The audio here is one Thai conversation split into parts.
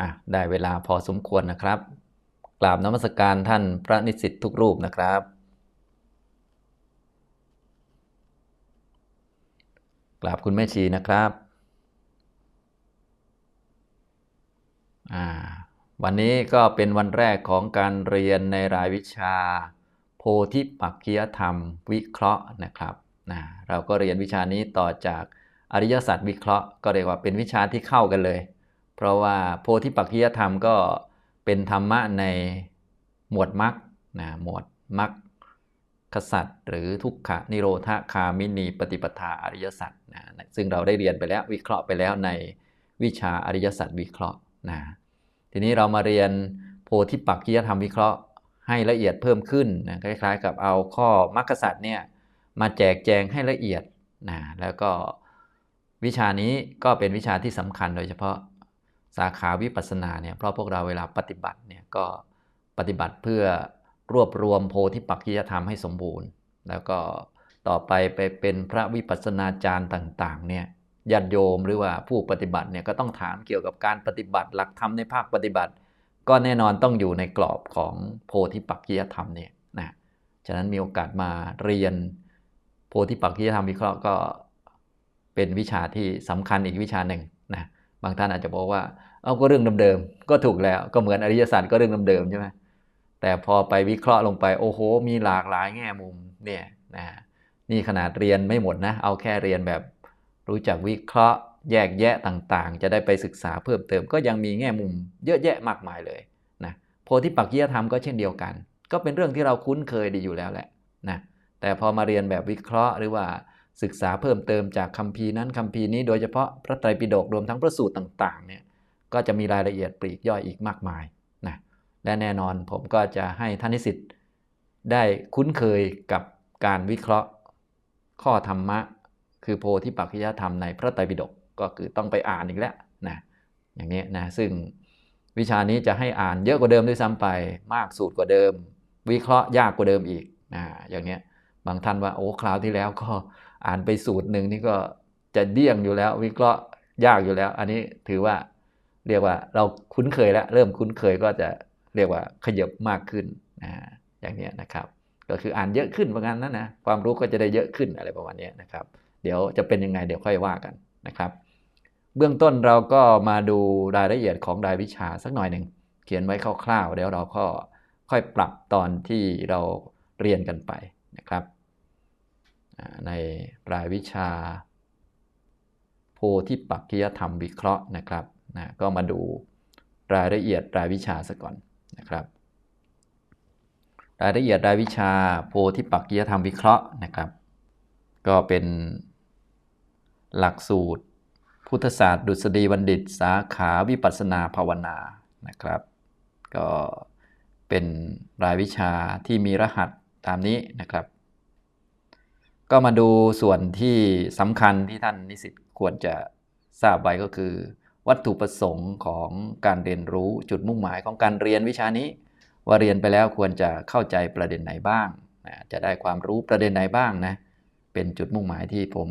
อะได้เวลาพอสมควรนะครับ กราบนมัสการท่านพระนิสิตทุกรูปนะครับ กราบคุณแม่ชีนะครับอ่าวันนี้ก็เป็นวันแรกของการเรียนในรายวิชา โพธิปักขิยธรรมวิเคราะห์นะครับนะเราก็เรียนวิชานี้ต่อจากอริยสัจวิเคราะห์ ก็เรียกว่าเป็นวิชาที่เข้ากันเลย เพราะว่าโพธิปักขิยธรรมก็เป็นธรรมะในหมวดมรรคนะหมวดมรรคขสัตว์หรือทุกขนิโรธคามินีปฏิปทาอริยสัจนะซึ่งเราได้เรียนไปแล้ววิเคราะห์ไปแล้วในวิชาอริยสัจวิเคราะห์นะทีนี้เรามาเรียนโพธิปักขิยธรรมวิเคราะห์ให้ละเอียดเพิ่มขึ้นนะคล้ายๆ กับเอาข้อมรรคสัตว์เนี่ยมาแจกแจงให้ละเอียดนะแล้วก็วิชานี้ก็เป็นวิชาที่สำคัญโดยเฉพาะ สาขาวิปัสสนาเนี่ยเพราะพวกเราเวลาปฏิบัติเนี่ยก็ปฏิบัติเพื่อรวบรวมโพธิปักขิยธรรมให้สมบูรณ์ แล้วก็ต่อไปไปเป็นพระวิปัสสนาจารย์ต่างๆเนี่ยญาติโยมหรือว่าผู้ปฏิบัติเนี่ยก็ต้องถามเกี่ยวกับการปฏิบัติหลักธรรมในภาคปฏิบัติ ก็แน่นอนต้องอยู่ในกรอบของโพธิปักขิยธรรมเนี่ยนะฉะนั้นมีโอกาสมาเรียนโพธิปักขิยธรรมวิเคราะห์ก็เป็นวิชาที่สำคัญอีกวิชาหนึ่ง บางท่านอาจจะบอกว่า เอาก็เรื่องเดิมๆก็ถูกแล้วก็เหมือนอริยสัจก็เรื่องเดิมๆใช่ไหมแต่พอไปวิเคราะห์ลงไปโอ้โห มีหลากหลายแง่มุมเนี่ยนะนี่ขนาดเรียนไม่หมดนะเอาแค่เรียนแบบรู้จักวิเคราะห์แยกแยะต่างๆ จะได้ไปศึกษาเพิ่มเติม ก็ยังมีแง่มุมเยอะแยะมากมายเลยนะโพธิปักขิยธรรมก็เช่นเดียวกัน ก็เป็นเรื่องที่เราคุ้นเคยดีอยู่แล้วแหละนะแต่พอมาเรียนแบบวิเคราะห์หรือว่า ศึกษาเพิ่มเติมจากคัมภีร์นั้นคัมภีร์นี้โดยเฉพาะพระไตรปิฎกรวมทั้งพระสูตรต่างๆเนี่ยก็จะมีรายละเอียดปลีกย่อยอีกมากมายนะและแน่นอนผมก็จะให้ท่านนิสิตได้คุ้นเคยกับการวิเคราะห์ ข้อธรรมะ คือโพธิปักขิยธรรมในพระไตรปิฎกก็คือต้องไปอ่านอีกแล้วนะอย่างนี้นะซึ่งวิชานี้จะให้อ่านเยอะกว่าเดิมด้วยซ้ำไป มากสูตรกว่าเดิม วิเคราะห์ยากกว่าเดิมอีกนะอย่างนี้บางท่านว่าโอ้คราวที่แล้วก็ อ่านไปสูตรหนึ่งนี่ก็จะเดี่ยงอยู่แล้ว วิเคราะห์ยากอยู่แล้ว อันนี้ถือว่าเรียกว่าเราคุ้นเคยแล้ว เริ่มคุ้นเคยก็จะเรียกว่าขยับมากขึ้นนะอย่างนี้นะครับ ก็คืออ่านเยอะขึ้นประมาณนั้นนะความรู้ก็จะได้เยอะขึ้นอะไรประมาณนี้นะครับ เดี๋ยวจะเป็นยังไงเดี๋ยวค่อยว่ากันนะครับ เบื้องต้นเราก็มาดูรายละเอียดของรายวิชาสักหน่อยหนึ่งเขียนไว้คร่าวๆเดี๋ยวเราก็ค่อยปรับตอนที่เราเรียนกันไปนะครับ ในรายวิชา โพธิปักขิยธรรมวิเคราะห์นะครับนะก็มาดูรายละเอียดรายวิชาซะก่อนนะครับ รายละเอียดรายวิชาโพธิปักขิยธรรมวิเคราะห์นะครับ ก็เป็นหลักสูตร พุทธศาสตร์ดุษฎีบัณฑิต สาขาวิปัสสนาภาวนานะครับ ก็เป็นรายวิชาที่มีรหัสตามนี้นะครับ ก็มาดูส่วนที่สำคัญที่ท่านนิสิตควรจะทราบไว้ก็คือ วัตถุประสงค์ของการเรียนรู้จุดมุ่งหมายของการเรียนวิชานี้ ว่าเรียนไปแล้วควรจะเข้าใจประเด็นไหนบ้างนะจะได้ความรู้ประเด็นไหนบ้างนะเป็นจุดมุ่งหมายที่ผม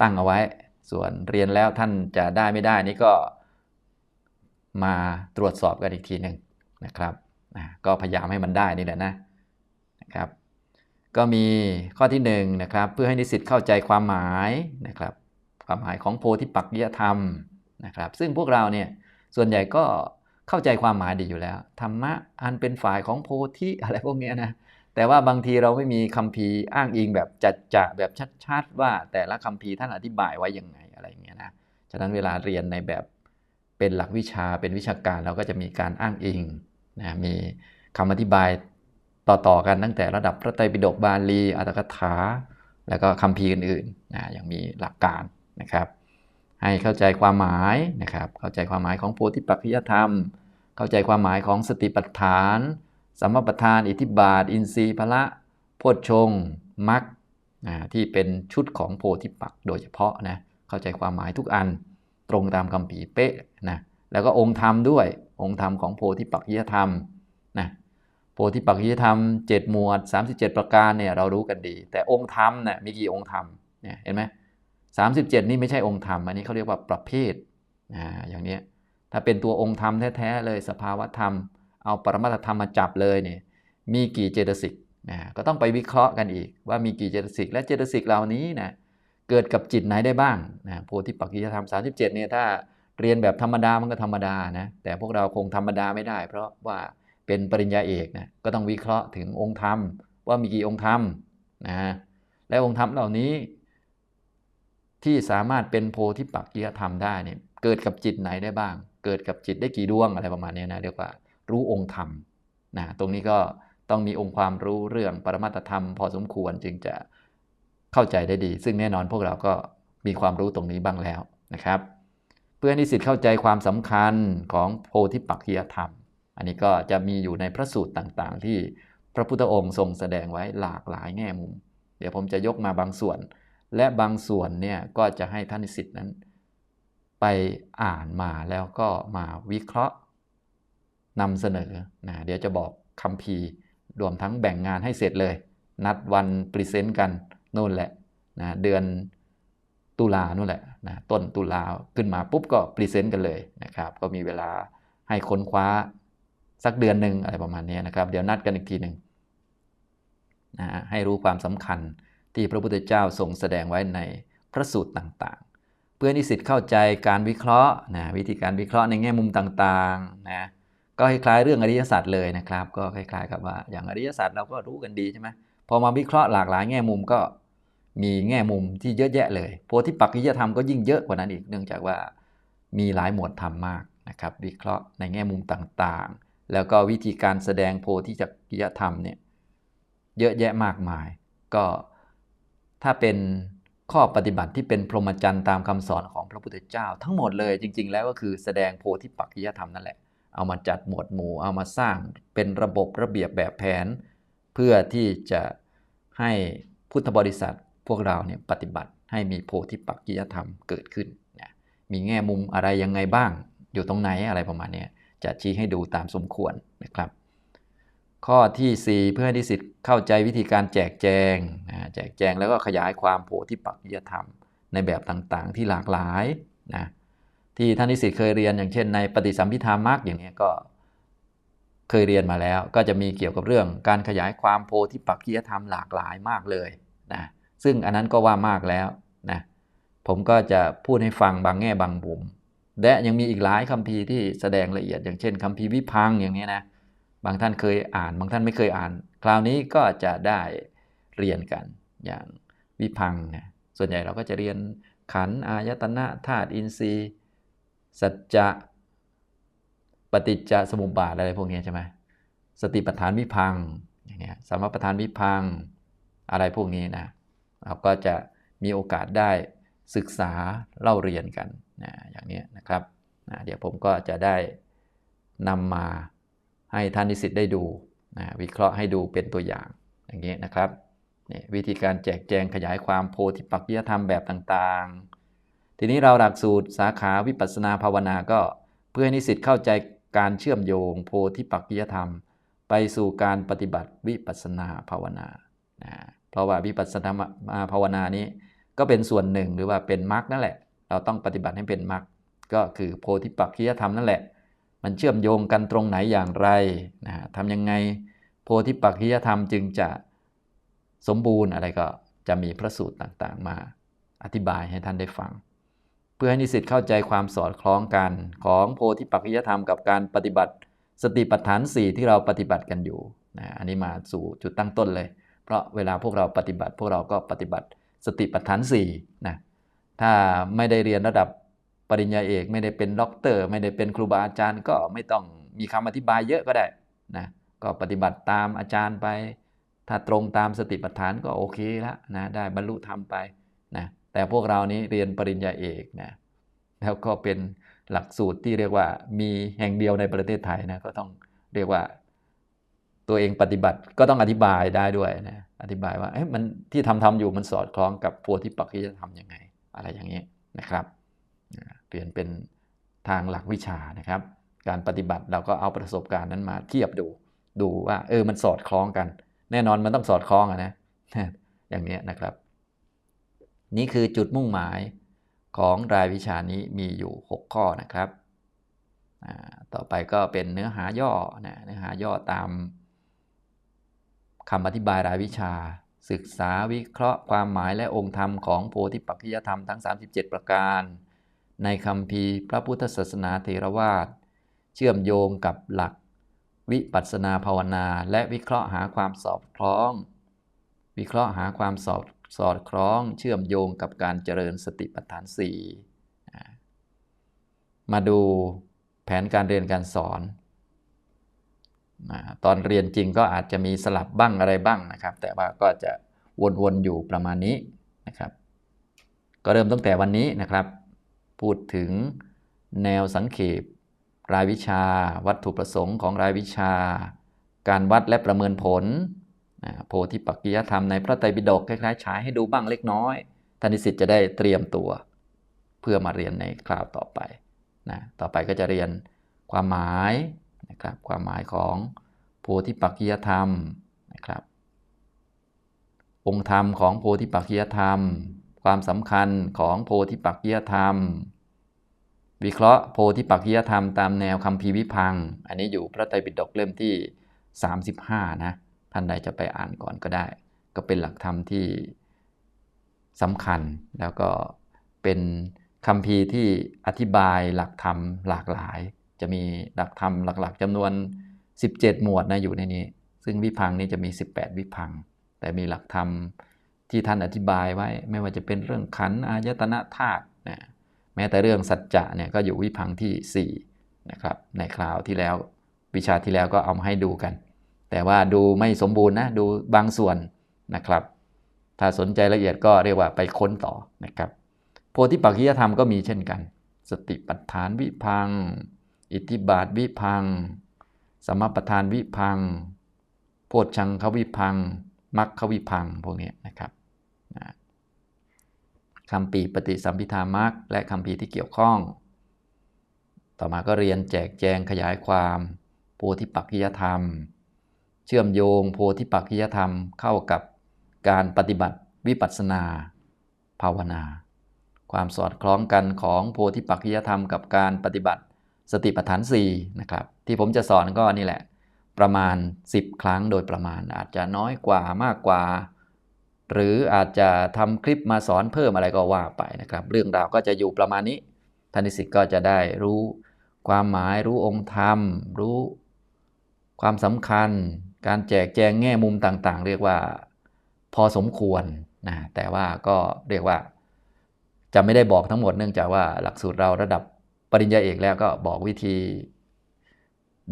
ตั้งเอาไว้ ส่วนเรียนแล้วท่านจะได้ไม่ได้นี่ก็มาตรวจสอบกันอีกทีหนึ่งนะครับก็พยายามให้มันได้นี่แหละนะนะครับ ก็มีข้อที่1นนะครับเพื่อให้นิสิตเข้าใจความหมายนะครับความหมายของโพธิปักขิยธรรมนะครับซึ่งพวกเราเนี่ยส่วนใหญ่ก็เข้าใจความหมายดีอยู่แล้วธรรมะอันเป็นฝ่ายของโพธิอะไรพวกนี้นะแต่ว่าบางทีเราไม่มีคัมภีร์อ้างอิงแบบจัดจะแบบชัดๆว่าแต่ละคัมภีร์ท่านอธิบายไว้ยังไงอะไรอย่างเงี้ยนะฉะนั้นเวลาเรียนในแบบเป็นหลักวิชาเป็นวิชาการเราก็จะมีการอ้างอิงนะมีคำอธิบาย ต่อๆกันตั้งแต่ระดับพระไตรปิฎกบาลีอัตถกถา แล้วก็คัมภีอื่นๆนะอย่างมีหลักการนะครับ ให้เข้าใจความหมายนะครับ เข้าใจความหมายของโพธิปักขิยธรรม เข้าใจความหมายของสติปัฏฐานสัมมาปัฏฐาน อิทธิบาท อินทรีย์พละโพชฌงมรรคที่เป็นชุดของโพธิปักโดยเฉพาะนะเข้าใจความหมายทุกอันตรงตามคำผีเป๊ะนะแล้วก็องค์ธรรมด้วยองค์ธรรมของโพธิปักขิยธรรมนะ พธิปักขิยธรรม 7 หมวด 37 ประการเนี่ยเรารู้กันดี แต่องค์ธรรมเนี่ยมีกี่องค์ธรรมเนี่ยเห็นไหม37นี่ไม่ใช่องค์ธรรม อันนี้เขาเรียกว่าประเภทอ่าอย่างนี้ถ้าเป็นตัวองค์ธรรมแท้ๆเลยสภาวะธรรม เอาปรมัตถธรรมมาจับเลยเนี่ยมีกี่เจตสิกนะก็ต้องไปวิเคราะห์กันอีก ว่ามีกี่เจตสิกและเจตสิกเหล่านี้นะเกิดกับจิตไหนได้บ้างนะโพธิปักขิยธรรม 37เนี่ยถ้าเรียนแบบธรรมดามันก็ธรรมดานะแต่พวกเราคงธรรมดาไม่ได้ เพราะว่า เป็นปริญญาเอกนะก็ต้องวิเคราะห์ถึงองค์ธรรม ว่ามีกี่องค์ธรรมนะและองค์ธรรมเหล่านี้ ที่สามารถเป็นโพธิปักขิยธรรมได้เนี่ยเกิดกับจิตไหนได้บ้าง เกิดกับจิตได้กี่ดวงอะไรประมาณนี้นะเรียกว่า รู้องค์ธรรมนะตรงนี้ก็ต้องมีองค์ความรู้เรื่องปรมัตธรรม พอสมควรจึงจะเข้าใจได้ดี ซึ่งแน่นอนพวกเราก็มีความรู้ตรงนี้บ้างแล้วนะครับ เพื่อนิสิตเข้าใจความสำคัญของโพธิปักขิยธรรม อันนี้ก็จะมีอยู่ในพระสูตรต่างๆ ที่พระพุทธองค์ทรงแสดงไว้หลากหลายแง่มุม เดี๋ยวผมจะยกมาบางส่วน และบางส่วนเนี่ยก็จะให้ท่านนิสิตนั้น ไปอ่านมาแล้วก็มาวิเคราะห์นำเสนอนะเดี๋ยวจะบอกคำพีร์รวมทั้งแบ่งงานให้เสร็จเลย นัดวันพรีเซนต์กันนู่นแหละนะเดือนตุลานู่นแหละนะต้นตุลาขึ้นมาปุ๊บก็พรีเซนต์กันเลยนะครับ ก็มีเวลาให้ค้นคว้า สักเดือนหนึ่งอะไรประมาณนี้นะครับ เดี๋ยวนัดกันอีกทีหนึ่งนะให้รู้ความสำคัญที่พระพุทธเจ้าทรงแสดงไว้ในพระสูตรต่างๆ เพื่อนิสิตเข้าใจการวิเคราะห์นะวิธีการวิเคราะห์ในแง่มุมต่างๆนะก็คล้ายๆเรื่องอริยศาสัจเลยนะครับ ก็คล้ายๆกับว่าอย่างอริยศาสัจเราก็รู้กันดีใช่ไหมพอมาวิเคราะห์หลากหลายแง่มุมก็มีแง่มุมที่เยอะแยะเลย โพธิปักขิยธรรมก็ยิ่งเยอะกว่านั้นอีกเนื่องจากว่ามีหลายหมวดธรรมมากนะครับ วิเคราะห์ในแง่มุมต่างๆ แล้วก็วิธีการแสดงโพธิจักขิยธรรมเนี่ยเยอะแยะมากมาย ก็ถ้าเป็นข้อปฏิบัติที่เป็นพรหมจรรย์ตามคำสอนของพระพุทธเจ้า ทั้งหมดเลยจริง ๆ แล้วก็คือแสดงโพธิปักขิยธรรมนั่นแหละ เอามาจัดหมวดหมู่เอามาสร้างเป็นระบบระเบียบแบบแผน เพื่อที่จะให้พุทธบริษัทพวกเราเนี่ยปฏิบัติให้มีโพธิปักขิยธรรมเกิดขึ้น มีแง่มุมอะไรยังไงบ้าง อยู่ตรงไหนอะไรประมาณนี้ จะชี้ให้ดูตามสมควรนะครับ ข้อที่ 4 เพื่อให้นิสิตเข้าใจวิธีการแจกแจงแจกแจงแล้วก็ขยายความโพธิปักขิยธรรม ในแบบต่างๆ ที่หลากหลายนะที่ท่านนิสิตเคยเรียนอย่างเช่น ในปฏิสัมพิธามรรคอย่างนี้ก็เคยเรียนมาแล้ว ก็จะมีเกี่ยวกับเรื่องการขยายความโพธิปักขิยธรรมหลากหลายมากเลยนะซึ่งอันนั้นก็ว่ามากแล้วนะผมก็จะพูดให้ฟังบางแง่บางมุม และยังมีอีกหลายคำพีที่แสดงละเอียด อย่างเช่นคำพีวิพังอย่างนี้นะบางท่านเคยอ่าน บางท่านไม่เคยอ่าน คราวนี้ก็จะได้เรียนกันอย่างวิพังนะส่วนใหญ่เราก็จะเรียนขันอายตนะธาตุอินทรีย์ สัจจะปฏิจจสมุปบาทอะไรพวกนี้ใช่ไหมสติปัฏฐานวิพังอย่างเงี้ยสมปัฏฐานวิพังอะไรพวกนี้นะเราก็จะมีโอกาสได้ ศึกษาเล่าเรียนกันนะอย่างนี้นะครับนะเดี๋ยวผมก็จะได้นำมาให้ท่านนิสิตได้ดูนะวิเคราะห์ให้ดูเป็นตัวอย่างอย่างนี้นะครับนี่วิธีการแจกแจงขยายความโพธิปักขิยธรรมแบบต่างๆ ทีนี้เราหลักสูตรสาขาวิปัสสนาภาวนาก็เพื่อให้นิสิตเข้าใจการเชื่อมโยงโพธิปักขิยธรรม ไปสู่การปฏิบัติวิปัสสนาภาวนานะเพราะว่าวิปัสสนาภาวนานี้ ก็เป็นส่วนหนึ่งหรือว่าเป็นมรรคนั่นแหละ เราต้องปฏิบัติให้เป็นมรรคก็คือโพธิปักขิยธรรมนั่นแหละ มันเชื่อมโยงกันตรงไหนอย่างไรนะทำยังไงโพธิปักขิยธรรมจึงจะสมบูรณ์อะไรก็จะมีพระสูตรต่างๆ มาอธิบายให้ท่านได้ฟัง เพื่อให้นิสิตเข้าใจความสอดคล้องกันของโพธิปักขิยธรรมกับการปฏิบัติสติปัฏฐาน 4 ที่เราปฏิบัติกันอยู่นะอันนี้มาสู่จุดตั้งต้นเลย เพราะเวลาพวกเราปฏิบัติ พวกเราก็ปฏิบัติ สติปัฏฐาน4นะถ้าไม่ได้เรียนระดับปริญญาเอก ไม่ได้เป็นด็อกเตอร์ ไม่ได้เป็นครูบาอาจารย์ ก็ไม่ต้องมีคำอธิบายเยอะก็ได้นะก็ปฏิบัติตามอาจารย์ไป ถ้าตรงตามสติปัฏฐานก็โอเคแล้วนะได้บรรลุธรรมไปนะแต่พวกเรานี้เรียนปริญญาเอกนะแล้วก็เป็นหลักสูตรที่เรียกว่ามีแห่งเดียวในประเทศไทยนะก็ต้องเรียกว่า ตัวเองปฏิบัติก็ต้องอธิบายได้ด้วยนะอธิบายว่าเอ๊ะมันที่ทำทำอยู่มันสอดคล้องกับโพธิปักขิยธรรมยังไง อะไรอย่างนี้นะครับ เปลี่ยนเป็นทางหลักวิชานะครับ การปฏิบัติเราก็เอาประสบการณ์นั้นมาเทียบดูดูว่าเออมันสอดคล้องกัน แน่นอนมันต้องสอดคล้องอะนะอย่างนี้นะครับ นี่คือจุดมุ่งหมายของรายวิชานี้มีอยู่ 6 ข้อนะครับต่อไปก็เป็นเนื้อหาย่อนะเนื้อหาย่อตาม คำอธิบายรายวิชา ศึกษาวิเคราะห์ความหมายและองค์ธรรมของโพธิปักขิยธรรมทั้ง 37 ประการ ในคำพีร์พระพุทธศาสนาเทรวาสเชื่อมโยงกับหลัก วิปัสนาภาวนา และวิเคราะห์หาความสอดคล้อง วิเคราะห์หาความสอดสอดคล้องเชื่อมโยงกับการเจริญสติปัฏฐานสี่มาดูแผนการเรียนการสอน ตอนเรียนจริงก็อาจจะมีสลับบ้างอะไรบ้างนะครับ แต่ว่าก็จะวนๆอยู่ประมาณนี้นะครับ ก็เริ่มตั้งแต่วันนี้นะครับ พูดถึงแนวสังเขปรายวิชา วัตถุประสงค์ของรายวิชา การวัดและประเมินผลนะโพธิปักกิยธรรมในพระไตรปิฎกคล้ายๆฉายให้ดูบ้างเล็กน้อยท่านนิสิตจะได้เตรียมตัว เพื่อมาเรียนในคราวต่อไปนะต่อไปก็จะเรียนความหมาย นะครับความหมายของโพธิปักกิยธรรมนะครับองค์ธรรมของโพธิปักขิยธรรม ความสำคัญของโพธิปักขิยธรรม วิเคราะห์โพธิปักขิยธรรมตามแนวคำพีร์วิพัง อันนี้อยู่พระไตรปิฎกเล่มที่ 35 นะท่านใดจะไปอ่านก่อนก็ได้ ก็เป็นหลักธรรมที่สำคัญแล้วก็เป็นคำพีร์ที่อธิบายหลักธรรมหลากหลาย จะมีหลักธรรมหลักๆจำนวน 17 หมวดนะอยู่ในนี้ ซึ่งวิพังนี้จะมี 18 วิพัง แต่มีหลักธรรมที่ท่านอธิบายไว้ ไม่ว่าจะเป็นเรื่องขันอายตนะธาตุนะแม้แต่เรื่องสัจจะเนี่ยก็อยู่วิพังที่4นะครับในคราวที่แล้ววิชาที่แล้วก็เอามาให้ดูกัน แต่ว่าดูไม่สมบูรณ์นะดูบางส่วนนะครับ ถ้าสนใจละเอียดก็เรียกว่าไปค้นต่อนะครับโพธิปักขิยธรรมก็มีเช่นกัน สติปัฏฐานวิพัง อิทธิบาทวิพัง สมปทานวิพัง โพชังควิพัง มัคควิพัง พวกนี้นะครับนะคำปีปฏิสัมพิธามัคและคำพีที่เกี่ยวข้อง ต่อมาก็เรียนแจกแจงขยายความ โพธิปักขิยธรรม เชื่อมโยงโพธิปักขิยธรรมเข้ากับการปฏิบัติวิปัสสนา ภาวนา ความสอดคล้องกันของโพธิปักขิยธรรมกับการปฏิบัติ สติปัฏฐาน4นะครับที่ผมจะสอนก็นี่แหละ ประมาณ 10 ครั้งโดยประมาณอาจจะน้อยกว่ามากกว่า หรืออาจจะทำคลิปมาสอนเพิ่มอะไรก็ว่าไปนะครับ เรื่องราวก็จะอยู่ประมาณนี้ท่านนิสิตก็จะได้รู้ความหมายรู้องค์ธรรม รู้ความสำคัญ การแจกแจงแง่มุมต่างๆ เรียกว่าพอสมควรนะแต่ว่าก็เรียกว่าจะไม่ได้บอกทั้งหมดเนื่องจากว่าหลักสูตรเราระดับ ปริญญาเอกแล้วก็บอกวิธี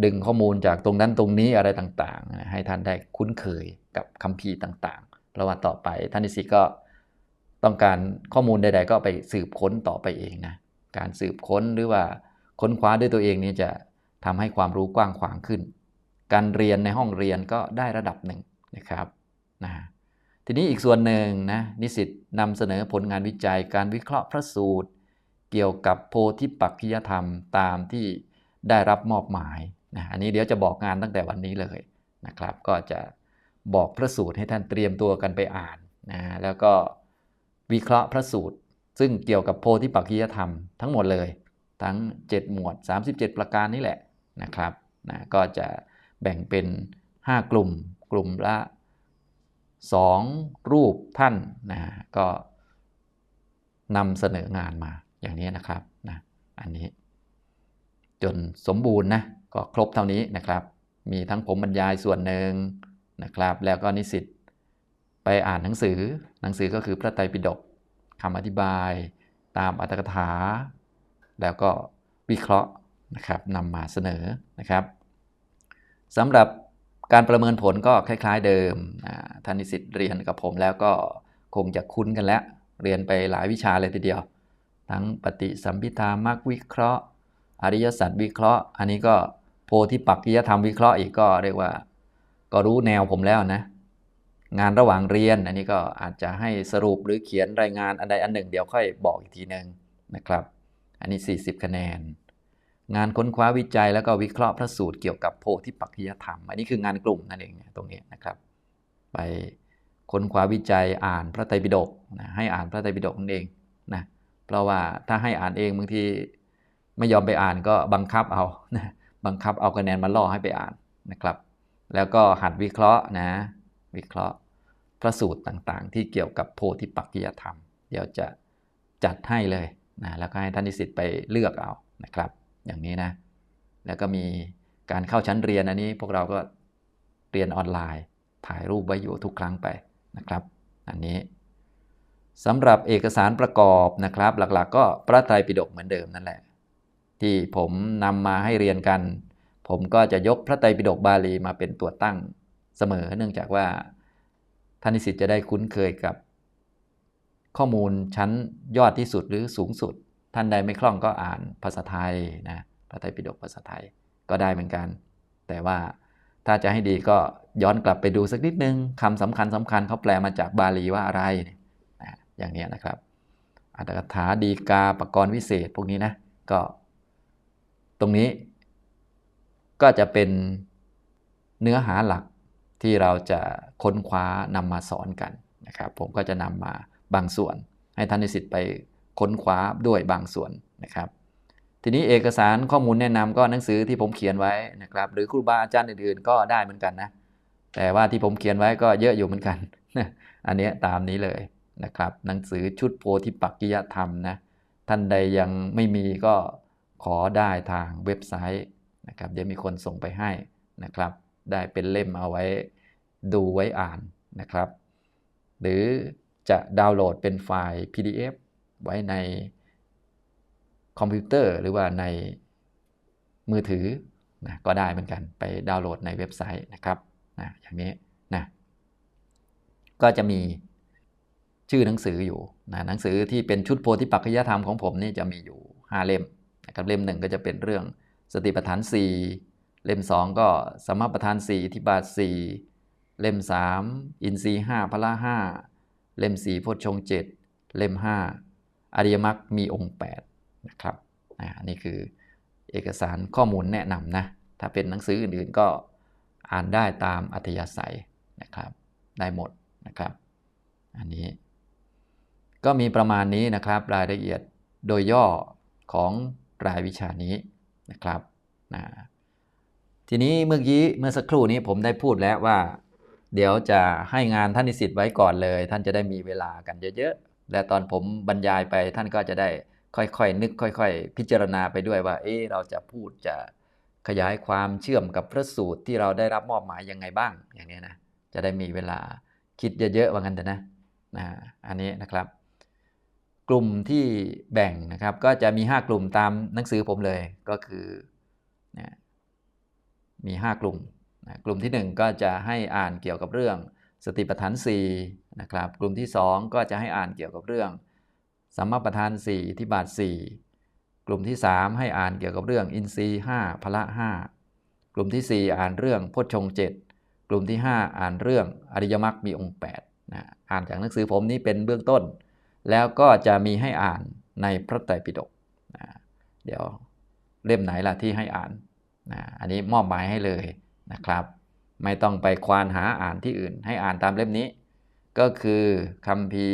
ดึงข้อมูลจากตรงนั้นตรงนี้อะไรต่างๆ ให้ท่านได้คุ้นเคยกับคัมภีร์ต่างๆเพราะว่าต่อไปท่านนิสิตก็ต้องการข้อมูลใด ๆ ก็ไปสืบค้นต่อไปเองนะการสืบค้นหรือว่าค้นคว้าด้วยตัวเองนี่จะทำให้ความรู้กว้างขวางขึ้น การเรียนในห้องเรียนก็ได้ระดับหนึ่งนะครับนะทีนี้อีกส่วนหนึ่งนะนิสิตนำเสนอผลงานวิจัยการวิเคราะห์พระสูตร เกี่ยวกับโพธิปักขิยธรรมตามที่ได้รับมอบหมายนะอันนี้เดี๋ยวจะบอกงานตั้งแต่วันนี้เลยนะครับ ก็จะบอกพระสูตรให้ท่านเตรียมตัวกันไปอ่านนะแล้วก็วิเคราะห์พระสูตร ซึ่งเกี่ยวกับโพธิปักขิยธรรมทั้งหมดเลย ทั้ง 7 หมวด 37 ประการนี่แหละนะครับนะก็จะแบ่งเป็น 5 กลุ่มกลุ่มละ 2 รูปท่านนะก็นำเสนองานมา อย่างนี้นะครับนะอันนี้ จนสมบูรณ์นะก็ครบเท่านี้นะครับ มีทั้งผมบรรยายส่วนหนึ่งนะครับ แล้วก็นิสิตไปอ่านหนังสือหนังสือก็คือพระไตรปิฎกคำอธิบายตามอัตถกถา แล้วก็วิเคราะห์นะครับนำมาเสนอนะครับสำหรับการประเมินผลก็คล้าย ๆ เดิมท่านนิสิตเรียนกับผมแล้วก็คงจะคุ้นกันแล้ว เรียนไปหลายวิชาเลยทีเดียว ทั้งปฏิสัมพิธามักวิเคราะห์ อริยสัจวิเคราะห์ อันนี้ก็โพธิปักกิยธรรมวิเคราะห์อีกก็เรียกว่า ก็รู้แนวผมแล้วนะ งานระหว่างเรียนอันนี้ก็อาจจะให้สรุปหรือเขียนรายงานอันใดอันหนึ่งเดี๋ยวค่อยบอกอีกทีหนึ่งนะครับ อันนี้ 40 คะแนน งานค้นคว้าวิจัยแล้วก็วิเคราะห์พระสูตรเกี่ยวกับโพธิปักขิยธรรม อันนี้คืองานกลุ่มนั่นเองตรงนี้นะครับ ไปค้นคว้าวิจัยอ่านพระไตรปิฎกนะให้อ่านพระไตรปิฎกนั่นเองนะ เพราะว่าถ้าให้อ่านเองบางทีไม่ยอมไปอ่านก็บังคับเอานะบังคับเอาคะแนนมาล่อให้ไปอ่านนะครับ แล้วก็หัดวิเคราะห์นะ วิเคราะห์พระสูตรต่างๆ ที่เกี่ยวกับโพธิปักกิยธรรม เดี๋ยวจะจัดให้เลยนะแล้วก็ให้ท่านนิสิตไปเลือกเอานะครับ อย่างนี้นะ แล้วก็มีการเข้าชั้นเรียนอันนี้พวกเราก็เรียนออนไลน์ ถ่ายรูปไว้อยู่ทุกครั้งไปนะครับ อันนี้ สำหรับเอกสารประกอบนะครับ หลักๆ ก็พระไตรปิฎกเหมือนเดิมนั่นแหละ ที่ผมนำมาให้เรียนกัน ผมก็จะยกพระไตรปิฎกบาลีมาเป็นตัวตั้งเสมอ เนื่องจากว่าท่านนิสิตจะได้คุ้นเคยกับ ข้อมูลชั้นยอดที่สุดหรือสูงสุด ท่านใดไม่คล่องก็อ่านภาษาไทยนะพระไตรปิฎกภาษาไทยก็ได้เหมือนกัน แต่ว่าถ้าจะให้ดีก็ย้อนกลับไปดูสักนิดนึงคำสำคัญสำคัญเขาแปลมาจากบาลีว่าอะไรนะ อย่างนี้นะครับ อัตถกถาดีกาปกรณ์วิเศษพวกนี้นะก็ ตรงนี้ก็จะเป็นเนื้อหาหลักที่เราจะค้นคว้านำมาสอนกันนะครับ ผมก็จะนำมาบางส่วน ให้ท่านนิสิตไปค้นคว้าด้วยบางส่วนนะครับ ทีนี้เอกสารข้อมูลแนะนำก็หนังสือที่ผมเขียนไว้นะครับ หรือครูบาอาจารย์อื่นๆ ก็ได้เหมือนกันนะแต่ว่าที่ผมเขียนไว้ก็เยอะอยู่เหมือนกัน อันนี้ตามนี้เลย นะครับ หนังสือชุดโพธิปักกิยธรรมนะ ท่านใดยังไม่มีก็ขอได้ทางเว็บไซต์นะครับ เดี๋ยวมีคนส่งไปให้นะครับ ได้เป็นเล่มเอาไว้ดูไว้อ่านนะครับ หรือจะดาวน์โหลดเป็นไฟล์ PDF ไว้ในคอมพิวเตอร์หรือว่าในมือถือนะก็ได้เหมือนกันไปดาวน์โหลดในเว็บไซต์นะครับนะอย่างนี้นะก็จะมี ชื่อหนังสืออยู่นะหนังสือที่เป็นชุดโพธิปักขิยธรรมของผมนี่จะมีอยู่ 5 เล่มนะครับเล่มหนึ่งก็จะเป็นเรื่องสติปัฏฐาน 4 เล่ม 2 ก็สมปัฏฐาน4อิทธิบาท 4 เล่ม 3 อินทรีย์5พละ5เล่ม 4 โพชฌงค์7เล่ม 5 อริยมรรคมีองค์8นะครับอันนี้คือเอกสารข้อมูลแนะนำนะ ถ้าเป็นหนังสืออื่นๆก็อ่านได้ตามอัธยาศัยนะครับ ได้หมดนะครับ อันนี้ ก็มีประมาณนี้นะครับรายละเอียดโดยย่อของรายวิชานี้นะครับนะทีนี้เมื่อกี้เมื่อสักครู่นี้ผมได้พูดแล้วว่า เดี๋ยวจะให้งานท่านนิสิตไว้ก่อนเลย ท่านจะได้มีเวลากันเยอะๆ และตอนผมบรรยายไปท่านก็จะได้ค่อยๆ นึกค่อย ๆ พิจารณาไปด้วยว่า เอ๊เราจะพูดจะขยายความเชื่อมกับพระสูตรที่เราได้รับมอบหมายยังไงบ้างอย่างนี้นะจะได้มีเวลาคิดเยอะๆว่ากันเถอะนะนะอันนี้นะครับ กลุ่มที่แบ่งนะครับ ก็จะมี 5 กลุ่มตามหนังสือผมเลยก็คือนะมี 5 กลุ่มนะกลุ่มที่ 1 ก็จะให้อ่านเกี่ยวกับเรื่องสติปัฏฐาน4นะครับกลุ่มที่ 2 ก็จะให้อ่านเกี่ยวกับเรื่องสัมมาประธาน4อิทิบาท 4 กลุ่มที่ 3 ให้อ่านเกี่ยวกับเรื่องอินทรีย์5พละ 5 กลุ่มที่ 4 อ่านเรื่องพจชง7กลุ่มที่ 5 อ่านเรื่องอริยมรรคมีองค์8นะอ่านจากหนังสือผมนี่เป็นเบื้องต้น แล้วก็จะมีให้อ่านในพระไตรปิฎกนะเดี๋ยวเล่มไหนล่ะที่ให้อ่านนะอันนี้มอบหมายให้เลยนะครับ ไม่ต้องไปควานหาอ่านที่อื่น ให้อ่านตามเล่มนี้ ก็คือคำพี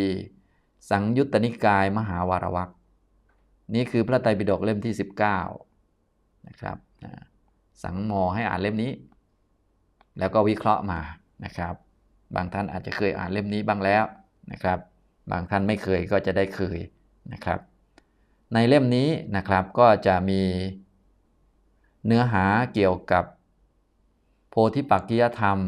สังยุตตนิกายมหาวารวักนี่คือพระไตรปิฎกเล่มที่ 19นะครับสังโมให้อ่านเล่มนี้ แล้วก็วิเคราะห์มานะครับ บางท่านอาจจะเคยอ่านเล่มนี้บ้างแล้วนะครับ บางท่านไม่เคยก็จะได้เคยนะครับ ในเล่มนี้นะครับก็จะมีเนื้อหาเกี่ยวกับโพธิปักกิยธรรม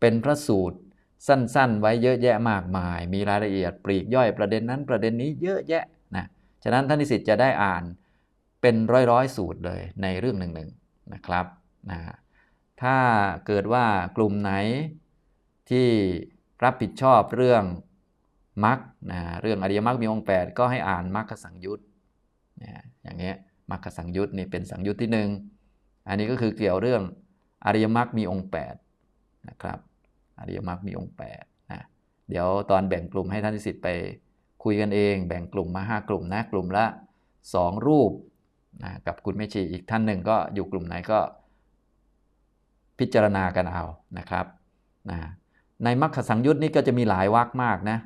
เป็นพระสูตรสั้น ๆ ไว้เยอะแยะมากมาย มีรายละเอียดปลีกย่อยประเด็นนั้นประเด็นนี้เยอะแยะนะฉะนั้นท่านนิสิตจะได้อ่านเป็นร้อยๆ สูตรเลยในเรื่องหนึ่งๆนะครับนะถ้าเกิดว่ากลุ่มไหนที่รับผิดชอบเรื่อง มรรคนะเรื่องอริยมรรคมีองค์8ก็ให้อ่านมรรคสังยุตนะอย่างเงี้ยมรรคสังยุตนี่เป็นสังยุตที่หนึ่งอันนี้ก็คือเกี่ยวเรื่องอริยมรรคมีองค์8นะครับอริยมรรคมีองค์8นะเดี๋ยวตอนแบ่งกลุ่มให้ท่านนิสิตไปคุยกันเอง แบ่งกลุ่มมา 5 กลุ่มนะกลุ่มละ 2 รูปนะกับคุณแม่ชีอีกท่านหนึ่งก็อยู่กลุ่มไหนก็พิจารณากันเอานะครับนะในมรรคสังยุตนี่ก็จะมีหลายวรรคมากนะ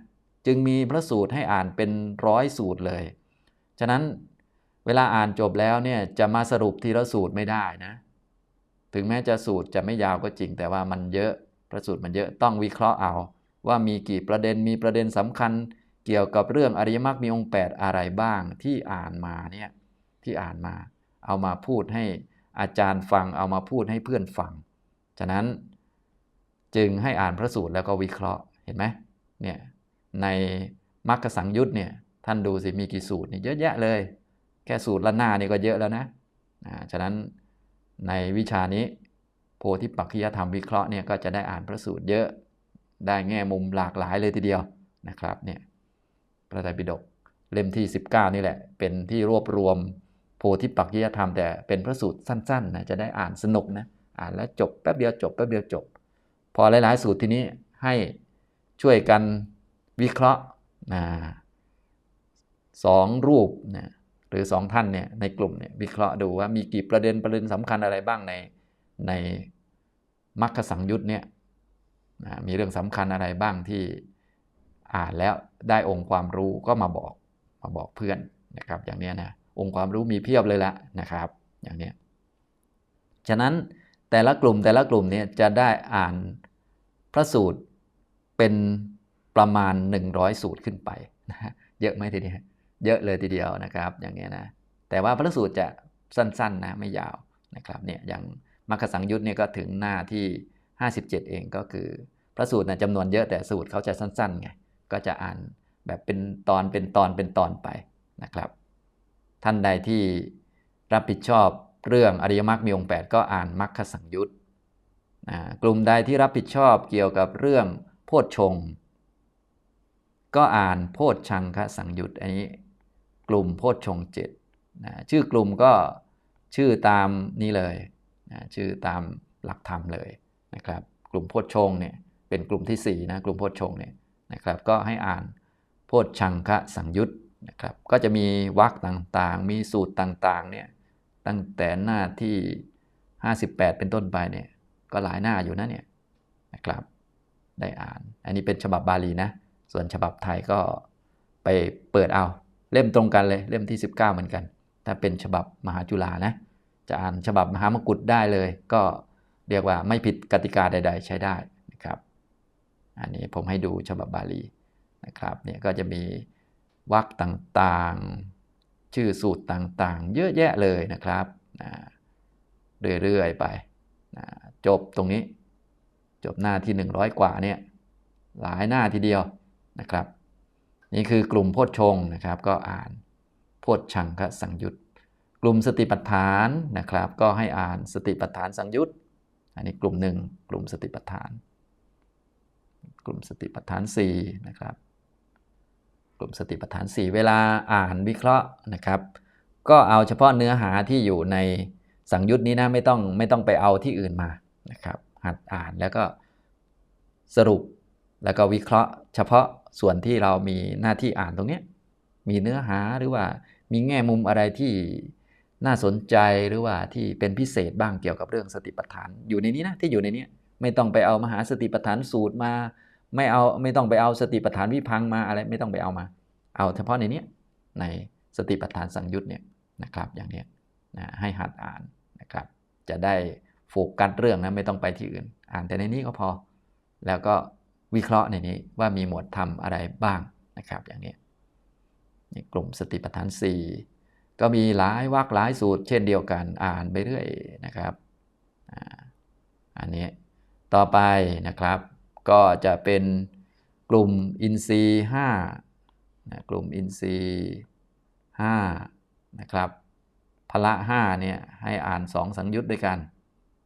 จึงมีพระสูตรให้อ่านเป็นร้อยสูตรเลย ฉะนั้นเวลาอ่านจบแล้วเนี่ยจะมาสรุปทีละสูตรไม่ได้นะ ถึงแม้จะสูตรจะไม่ยาวก็จริง แต่ว่ามันเยอะ พระสูตรมันเยอะต้องวิเคราะห์เอา ว่ามีกี่ประเด็นมีประเด็นสำคัญ เกี่ยวกับเรื่องอริยมรรคมีองค์ 8 อะไรบ้างที่อ่านมาเนี่ยที่อ่านมา เอามาพูดให้อาจารย์ฟังเอามาพูดให้เพื่อนฟัง ฉะนั้นจึงให้อ่านพระสูตรแล้วก็วิเคราะห์เห็นไหมเนี่ย ในมรรคสังยุตเนี่ยท่านดูสิมีกี่สูตรนี่เยอะแยะเลย แค่สูตรละหน้านี่ก็เยอะแล้วนะอ่าฉะนั้นในวิชานี้ โพธิปักขิยธรรมวิเคราะห์เนี่ยก็จะได้อ่านพระสูตรเยอะได้แง่มุมหลากหลายเลยทีเดียวนะครับเนี่ยพระไตรปิฎกเล่มที่ 19 นี่แหละ เป็นที่รวบรวมโพธิปักขิยธรรมแต่เป็นพระสูตรสั้นๆนะจะได้อ่านสนุกนะอ่านแล้วจบแป๊บเดียวจบแป๊บเดียวจบ พอหลายๆสูตรทีนี้ให้ช่วยกัน วิเคราะห์นะสองรูปนะหรือสองท่านเนี่ยในกลุ่มเนี่ยวิเคราะห์ดูว่ามีกี่ประเด็นประเด็นสำคัญอะไรบ้างในในมรรคสังยุตเนี่ยนะมีเรื่องสำคัญอะไรบ้างที่อ่านแล้วได้องค์ความรู้ก็มาบอกมาบอกเพื่อนนะครับ อย่างเนี้ยนะองค์ความรู้มีเพียบเลยละนะครับ อย่างเนี้ยฉะนั้นแต่ละกลุ่มแต่ละกลุ่มเนี่ยจะได้อ่านพระสูตรเป็น ประมาณ 100 สูตรขึ้นไปนะฮะเยอะไหมทีนี้เยอะเลยทีเดียวนะครับ อย่างเงี้ยนะแต่ว่าพระสูตรจะสั้นๆนะไม่ยาวนะครับเนี่ยอย่างมรรคสังยุตเนี่ยก็ถึงหน้าที่ 57 เองก็คือ พระสูตรนะจำนวนเยอะแต่สูตรเขาจะสั้นๆไงก็จะอ่านแบบเป็นตอนเป็นตอนเป็นตอนไปนะครับ ท่านใดที่รับผิดชอบเรื่องอริยมรรคมีองค์8ก็อ่านมรรคสังยุตกลุ่มใดที่รับผิดชอบเกี่ยวกับเรื่องโพชฌงค์ ก็อ่านโพชชังคสังยุตอันนี้กลุ่มโพชงเจ็ดนะชื่อกลุ่มก็ชื่อตามนี้เลยนะชื่อตามหลักธรรมเลยนะครับ กลุ่มโพชฌงเนี่ยเป็นกลุ่มที่4นะกลุ่มโพชฌงเนี่ยนะครับ ก็ให้อ่านโพชชังคสังยุตนะครับก็จะมีวรรคต่างๆ มีสูตรต่างๆเนี่ยตั้งแต่หน้าที่ 58 เป็นต้นไปเนี่ยก็หลายหน้าอยู่นะเนี่ยนะครับได้อ่าน อันนี้เป็นฉบับบาลีนะ ส่วนฉบับไทยก็ไปเปิดเอา เล่มตรงกันเลยเล่มที่ 19 เหมือนกัน ถ้าเป็นฉบับมหาจุฬานะจะอ่านฉบับมหามกุฏได้เลย ก็เรียกว่าไม่ผิดกติกาใด ๆ ใช้ได้นะครับ อันนี้ผมให้ดูฉบับบาลีนะครับเนี่ยก็จะมีวรรคต่างๆ ชื่อสูตรต่างๆ เยอะแยะเลยนะครับเรื่อยๆไปจบตรงนี้ จบหน้าที่ 100 กว่าเนี่ยหลายหน้าทีเดียว นะครับ นี่คือกลุ่มโพชฌงนะครับก็อ่านโพชชังคสังยุตกลุ่มสติปัฏฐานนะครับ ก็ให้อ่านสติปัฏฐานสังยุตอันนี้กลุ่มหนึ่งกลุ่มสติปัฏฐาน กลุ่มสติปัฏฐาน4นะครับกลุ่มสติปัฏฐาน 4 เวลาอ่านวิเคราะห์นะครับ ก็เอาเฉพาะเนื้อหาที่อยู่ในสังยุตนี้นะไม่ต้องไม่ต้องไปเอาที่อื่นมานะครับหัดอ่านแล้วก็สรุป แล้วก็วิเคราะห์ เฉพาะส่วนที่เรามีหน้าที่อ่านตรงนี้ มีเนื้อหาหรือว่ามีแง่มุมอะไรที่น่าสนใจหรือว่าที่เป็นพิเศษบ้างเกี่ยวกับเรื่องสติปัฏฐาน อยู่ในนี้นะที่อยู่ในนี้ไม่ต้องไปเอามหาสติปัฏฐานสูตรมา ไม่เอาไม่ต้องไปเอาสติปัฏฐานวิพังมาอะไรไม่ต้องไปเอามา เอาเฉพาะในนี้ในสติปัฏฐานสังยุตเนี่ยนะครับอย่างนี้นะให้หัดอ่านนะครับ จะได้โฟกัสเรื่องนะไม่ต้องไปที่อื่น อ่านแต่ในนี้ก็พอ แล้วก็ วิเคราะห์ในนี้ว่ามีหมวดธรรมอะไรบ้างนะครับ อย่างนี้นี่กลุ่มสติปัฏฐาน 4 ก็มีหลายวรรคหลายสูตร เช่นเดียวกันอ่านไปเรื่อยนะครับอันนี้ต่อไปนะครับ ก็จะเป็นกลุ่มอินทรีย์5นะกลุ่มอินทรีย์5นะครับพละ5เนี่ยให้อ่าน 2 สังยุตด้วยกัน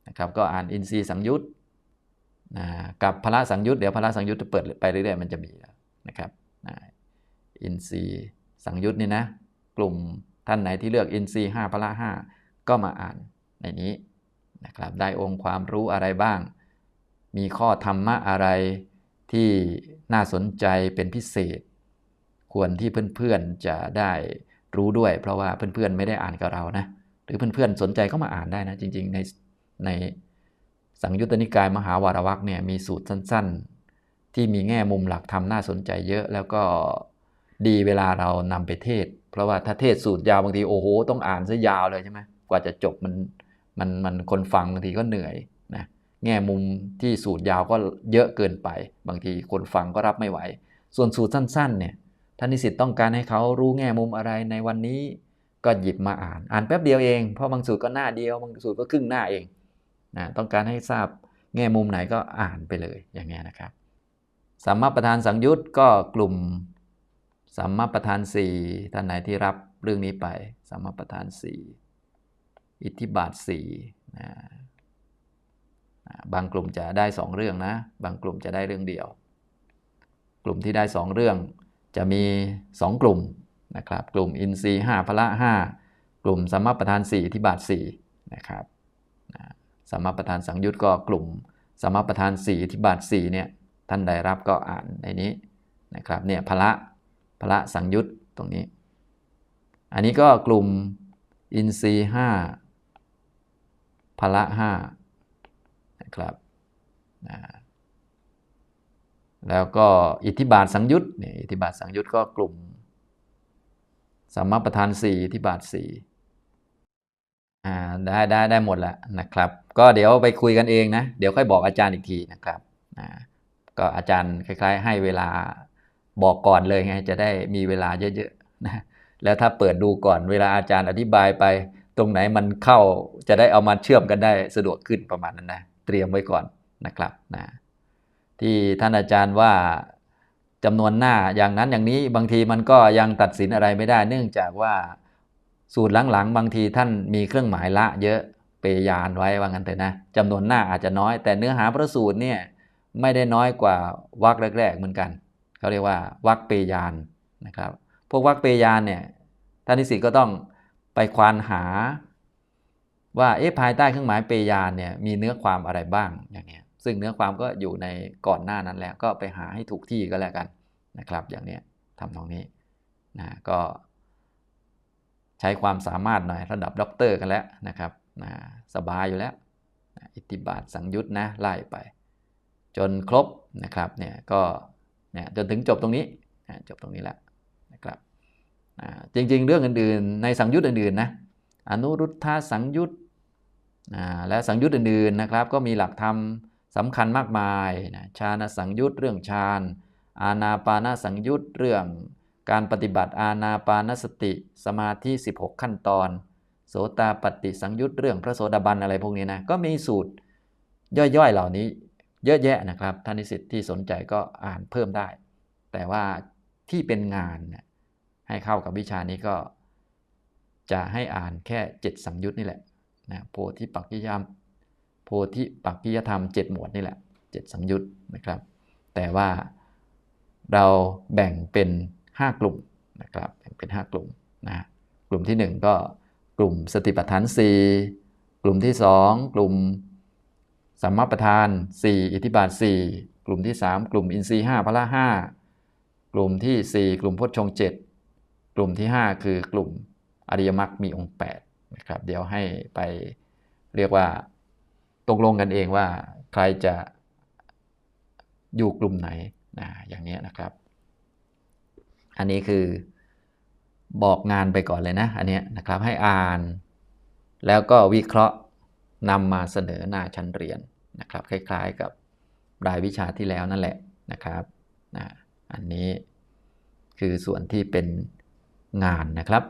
นะครับ ก็อ่านอินทรีย์สังยุต นะกับพละสังยุตเดี๋ยวพละสังยุตจะเปิดไปเรื่อยๆมันจะมีนะครับนะอินทรีย์สังยุตนี่นะกลุ่มท่านไหนที่เลือกอินทรีย์5พละ5ก็มาอ่านในนี้นะครับได้องค์ความรู้อะไรบ้าง มีข้อธรรมะอะไรที่น่าสนใจเป็นพิเศษ ควรที่เพื่อนๆจะได้รู้ด้วย เพราะว่าเพื่อนๆไม่ได้อ่านกับเรานะหรือเพื่อนๆสนใจก็มาอ่านได้นะจริงๆในใน สังยุตตนิกายมหาวารวักเนี่ยมีสูตรสั้นๆ ที่มีแง่มุมหลักธรรมน่าสนใจเยอะ แล้วก็ดีเวลาเรานำไปเทศเพเพราะว่าถ้าเทศสูตรยาวบางทีโอ้โหต้องอ่านซะยาวเลยใช่ไหมกว่าจะจบมันมันมันคนฟังบางทีก็เหนื่อยนะแง่มุมที่สูตรยาวก็เยอะเกินไป บางทีคนฟังก็รับไม่ไหว ส่วนสูตรสั้นๆเนี่ยท่านนิสิตต้องการให้เขารู้แง่มุมอะไรในวันนี้ก็หยิบมาอ่าน อ่านแป๊บเดียวเอง เพราะบางสูตรก็หน้าเดียว บางสูตรก็ครึ่งหน้าเอง นะต้องการให้ทราบแง่มุมไหนก็อ่านไปเลยอย่างเงี้ยนะครับสัมมาประธานสังยุตก็กลุ่มสัมมาประธานสี่ท่านไหนที่รับเรื่องนี้ไปสัมมาประธานสี่อิทธิบาทสี่นะบางกลุ่มจะได้สองเรื่องนะ บางกลุ่มจะได้เรื่องเดียว กลุ่มที่ได้สองเรื่องจะมีสองกลุ่มนะครับ กลุ่มอินทรีย์5พละ 5 กลุ่มสัมมาประธาน 4 ที่บาท4นะครับ สัมประธานสังยุตก็กลุ่มสัมประธาน4ที่บาท4เนี่ยท่านใดรับก็อ่านในนี้นะครับเนี่ยพละพละสังยุตตรงนี้ อันนี้ก็กลุ่มอินทรีย์5พละ5นะครับนะแล้วก็อิทธิบาทสังยุตเนี่ยอิทธิบาทสังยุตก็กลุ่มสัมมาประธาน4อิทธิบาท4 อ่าได้ได้ได้หมดแล้วนะครับ ก็เดี๋ยวไปคุยกันเองนะ เดี๋ยวค่อยบอกอาจารย์อีกทีนะครับอ่าก็อาจารย์คล้าย ๆ ให้เวลาบอกก่อนเลยไงจะได้มีเวลาเยอะๆนะแล้วถ้าเปิดดูก่อนเวลาอาจารย์อธิบายไป ตรงไหนมันเข้าจะได้เอามาเชื่อมกันได้สะดวกขึ้นประมาณนั้นนะเตรียมไว้ก่อนนะครับนะที่ท่านอาจารย์ว่าจำนวนหน้าอย่างนั้นอย่างนี้บางทีมันก็ยังตัดสินอะไรไม่ได้ เนื่องจากว่า สูตรหลังๆ บางทีท่านมีเครื่องหมายละเยอะเปยานไว้ว่างั้นเถอะนะจำนวนหน้าอาจจะน้อย แต่เนื้อหาพระสูตรเนี่ยไม่ได้น้อยกว่าวรรคแรก ๆ เหมือนกันเขาเรียกว่าวรรคเปยานนะครับ พวกวรรคเปยานเนี่ยท่านนิสิตก็ต้องไปควานหาว่าเอ๊ะภายใต้เครื่องหมายเปยานเนี่ยมีเนื้อความอะไรบ้างอย่างเงี้ยซึ่งเนื้อความก็อยู่ในก่อนหน้านั้นแล้วก็ไปหาให้ถูกที่ก็แล้วกันนะครับ อย่างเนี้ยทำตรงนี้นะก็ ใช้ความสามารถหน่อยระดับด็อกเตอร์กันแล้วนะครับนะสบายอยู่แล้ว อิทธิบาทสังยุตนะไล่ไป จนครบนะครับเนี่ยก็เนี่ยจนถึงจบตรงนี้นะจบตรงนี้แล้วนะครับนะจริงๆ เรื่องอื่นๆ ในสังยุตอื่นๆนะอนุรุทธาสังยุตและสังยุตอื่นๆนะครับ ก็มีหลักธรรมสำคัญมากมายนะฌานสังยุตเรื่องฌานอาณาปานาสังยุตเรื่อง การปฏิบัติอาณาปานสติ สมาธิ 16 ขั้นตอน โสตาปฏิสังยุตเรื่องพระโสดาบันอะไรพวกนี้นะก็มีสูตรย่อยๆเหล่านี้เยอะแยะนะครับท่านนิสิตที่สนใจก็อ่านเพิ่มได้ แต่ว่าที่เป็นงานให้เข้ากับวิชานี้ก็ จะให้อ่านแค่ 7 สังยุตนี่แหละนะโพธิปักกิยามโพธิปักกิยธรรม 7 หมวดนี่แหละ 7 สังยุตนะครับ แต่ว่าเราแบ่งเป็น 5 กลุ่มนะครับแบ่งเป็น 5 กลุ่มนะกลุ่มที่ 1 ก็กลุ่มสติปัฏฐาน 4 กลุ่มที่ 2 กลุ่มสัมมาประธาน 4 อิทธิบาท 4 กลุ่มที่ 3 กลุ่มอินทรีย์5พละ5กลุ่มที่ 4 กลุ่มพจชง7 กลุ่มที่ 5 คือกลุ่มอริยมรรคมีองค์8นะครับเดี๋ยวให้ไปเรียกว่าตกลงกันเองว่าใครจะอยู่กลุ่มไหนนะอย่างนี้นะครับ อันนี้คือบอกงานไปก่อนเลยนะอันนี้นะครับให้อ่าน แล้วก็วิเคราะห์นำมาเสนอหน้าชั้นเรียนนะครับ คล้ายๆกับรายวิชาที่แล้วนั่นแหละนะครับนะอันนี้คือส่วนที่เป็นงานนะครับ